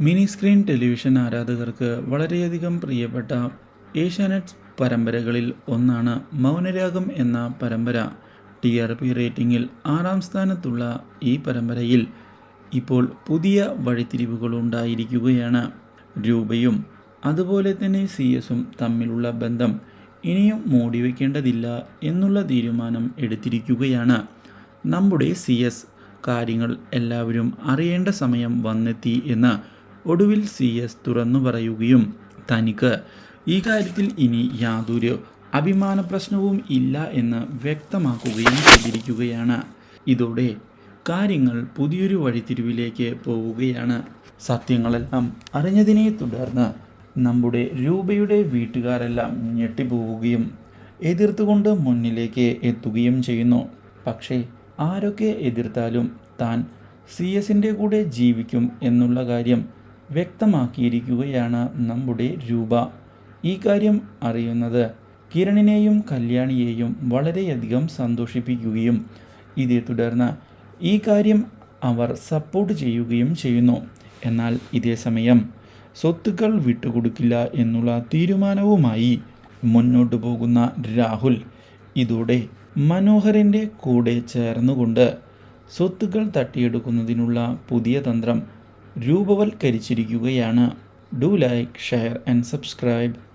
Mini screen television ആരാധകർക്ക് വളരെയധികം പ്രിയപ്പെട്ട ഏഷ്യാനെറ്റ് പരമ്പരകളിൽ ഒന്നാണ് മൗനരാഗം എന്ന പരമ്പര. ടി ആർ പി റേറ്റിംഗിൽ ആറാം സ്ഥാനത്തുള്ള ഈ പരമ്പരയിൽ ഇപ്പോൾ പുതിയ വഴിത്തിരിവുകളുണ്ടായിരിക്കുകയാണ് രൂപയും അതുപോലെ തന്നെ സി എസും തമ്മിലുള്ള ബന്ധം ഇനിയും മൂടിവെക്കേണ്ടതില്ല എന്നുള്ള തീരുമാനം എടുത്തിരിക്കുകയാണ്. നമ്മുടെ സി എസ് കാര്യങ്ങൾ എല്ലാവരും അറിയേണ്ട സമയം വന്നെത്തി എന്ന് ഒടുവിൽ സി എസ് തുറന്നു പറയുകയും തനിക്ക് ഈ കാര്യത്തിൽ ഇനി യാതൊരു അഭിമാന പ്രശ്നവും ഇല്ല എന്ന് വ്യക്തമാക്കുകയും ചെയ്തിരിക്കുകയാണ്. ഇതോടെ കാര്യങ്ങൾ പുതിയൊരു വഴിത്തിരിവിലേക്ക് പോവുകയാണ്. സത്യങ്ങളെല്ലാം അറിഞ്ഞതിനെ തുടർന്ന് നമ്മുടെ രൂപയുടെ വീട്ടുകാരെല്ലാം ഞെട്ടിപ്പോവുകയും എതിർത്തുകൊണ്ട് മുന്നിലേക്ക് എത്തുകയും ചെയ്യുന്നു. പക്ഷേ ആരൊക്കെ എതിർത്താലും താൻ സി എസിന്റെ കൂടെ ജീവിക്കും എന്നുള്ള കാര്യം വ്യക്തമാക്കിയിരിക്കുകയാണ് നമ്മുടെ രൂപ. ഈ കാര്യം അറിയുന്നത് കിരണിനെയും കല്യാണിയെയും വളരെയധികം സന്തോഷിപ്പിക്കുകയും ഇതേ തുടർന്ന് ഈ കാര്യം അവർ സപ്പോർട്ട് ചെയ്യുകയും ചെയ്യുന്നു. എന്നാൽ ഇതേ സമയം സ്വത്തുക്കൾ വിട്ടുകൊടുക്കില്ല എന്നുള്ള തീരുമാനവുമായി മുന്നോട്ടു പോകുന്ന രാഹുൽ ഇതോടെ മനോഹറിന്റെ കൂടെ ചേർന്നുകൊണ്ട് സ്വത്തുക്കൾ തട്ടിയെടുക്കുന്നതിനുള്ള പുതിയ തന്ത്രം രൂപവൽക്കരിച്ചിരിക്കുകയാണ്. Do like share and subscribe.